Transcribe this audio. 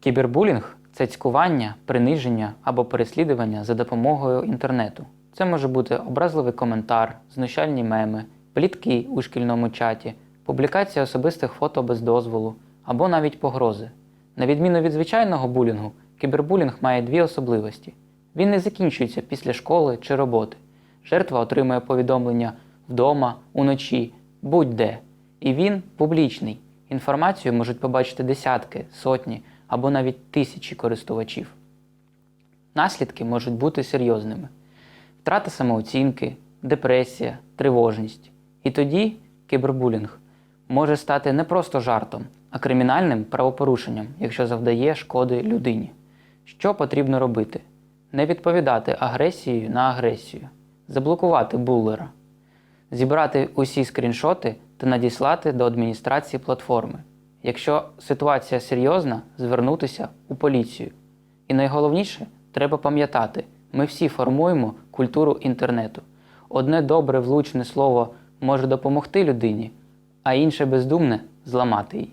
Кібербулінг це цькування, приниження або переслідування за допомогою інтернету. Це може бути образливий коментар, знущальні меми, плітки у шкільному чаті, публікація особистих фото без дозволу або навіть погрози. На відміну від звичайного булінгу, кібербулінг має дві особливості. Він не закінчується після школи чи роботи. Жертва отримує повідомлення вдома, уночі, будь-де. І він публічний. Інформацію можуть побачити десятки, сотні або навіть тисячі користувачів. Наслідки можуть бути серйозними: втрата самооцінки, депресія, тривожність. І тоді кібербулінг може стати не просто жартом, а кримінальним правопорушенням, якщо завдає шкоди людині. Що потрібно робити? Не відповідати агресією на агресію, заблокувати буллера, зібрати усі скріншоти та надіслати до адміністрації платформи. Якщо ситуація серйозна, звернутися у поліцію. І найголовніше, треба пам'ятати, ми всі формуємо культуру інтернету. Одне добре влучне слово може допомогти людині, а інше бездумне зламати її.